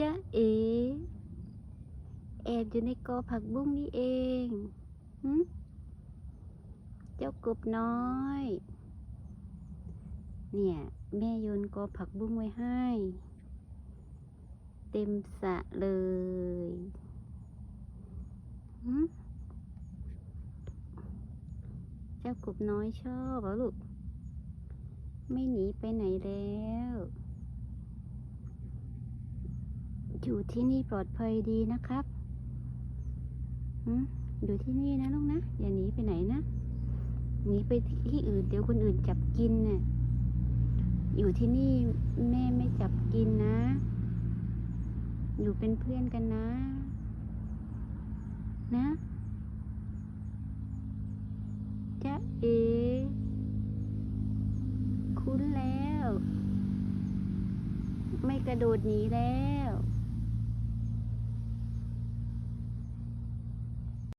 จ๊ะเอแอบอยู่ในกอผักบุ้งนี่เองเจ้ากบน้อย เนี่ย แม่โยนกอผักบุ้งไว้ให้ เต็มสะเลยเจ้ากบน้อยชอบเหรอลูก ไม่หนีไปไหนแล้ว อยู่ที่นี่ปลอดภัยดีนะครับอยู่ที่นี่นะลูกนะ อย่าหนีไปไหนนะหนีไปที่อื่นเดี๋ยวคนอื่นจับกินน่ะอยู่ที่นี่แม่ไม่จับกินนะ อยู่เป็นเพื่อนกันนะ นะจ๊ะเอคุ้นแล้ว ไม่กระโดดหนีแล้ว